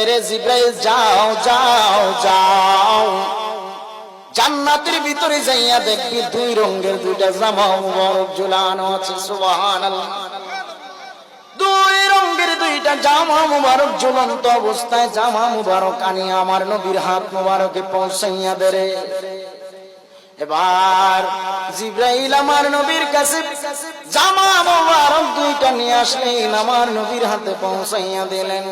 এরে জিব্রাইল, যাও যাও যাও। জান্নাতের ভিতরে যাইয়া দেখবি দুই রঙের দুইটা জামা মুবারক ঝুলানো আছে, সুবহানাল্লাহ। দুই রঙের দুইটা জামা মুবারক অবস্থায় জামা মুবারক আনি আমার নবীর হাত মুবারকে পৌঁছাইয়া দেরে এবার জিব্রাইল আমার নবীর কাছে জামা মুবারক দুইটা নিয়ে আসলেন, আমার নবীর হাতে পৌঁছাইয়া দিলেন।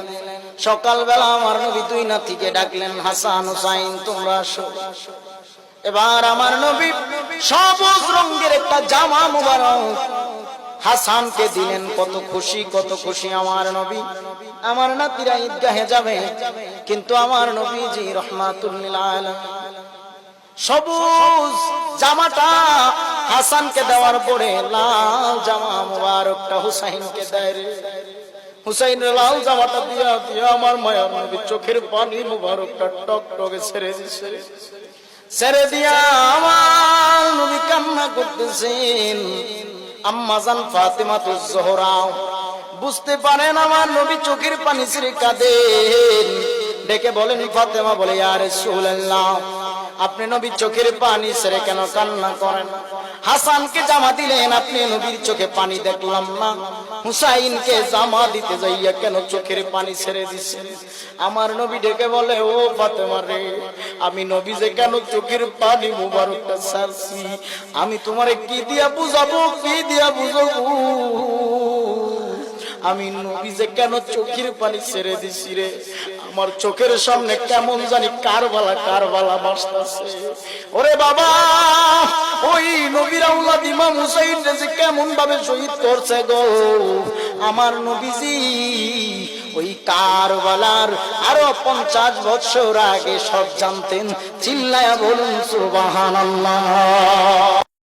সকালবেলা আমার নবী দুই নাতিকে ডাকলেন, হাসান হুসাইন, তোমরা আসো। এবার আমার নবী সবুজ রঙের একটা জামা মুবারক হাসানকে দিলেন। কত খুশি কত খুশি আমার নবী। আমার নাতিরা ঈদগাহে যাবে, কিন্তু আমার নবীজি রহমাতুল্লিল সবুজ জামাটা হাসানকে দেওয়ার পরে লাল জামা মুবারকটা হুসাইনকে দেয় হুসাইন লাল জামাটা দিয়া দিয়া আমার মায়ার নবী চোখের পানি মুবারকটা টক টকে ছেড়ে দিছে। ছেড়ে দিয়া আমার নবী কান্না করতেছেন। আম্মাজান ফাতেমা তো জোহরা, বুঝতে পারেন আমার নবী চোখের পানি ছেড়ে কাঁদেন। ডেকে বলেন, ফাতেমা বলে আর রাসূলুল্লাহ আপনি নবী চোখের পানি ছেড়ে কেন কান্না করেন? হাসানকে জামা দিলেন, আপনি নবীর চোখে পানি দেখলাম না। হুসাইনকে জামা দিতে যাইয়া কেন চোখের পানি ছেড়ে দিচ্ছেন আমার নবী ডেকে বলে, ও ফাতেমা রে, আমি নবী যে কেন চোখের পানি মুবারকটা ছাড়ছি? আমি তোমারে কি দিয়া বুঝাবো, কি দিয়া বুঝাবো? আমি নবী যে কেন চোখের পানি ছেড়ে দিছি রে? আমার চোখের সামনে কেমন জানি কারবালা কারবালা বাসতাছে ওরে বাবা, ওই নবীর আউলাদ ইমাম হুসাইন যে কেমন ভাবে শহীদ করছে গো। আমার নবীজি, ওই কারবালার আরও পঞ্চাশ বছর আগে সব জানতেন। চিল্লায়া বলুন, সুবহানাল্লাহ।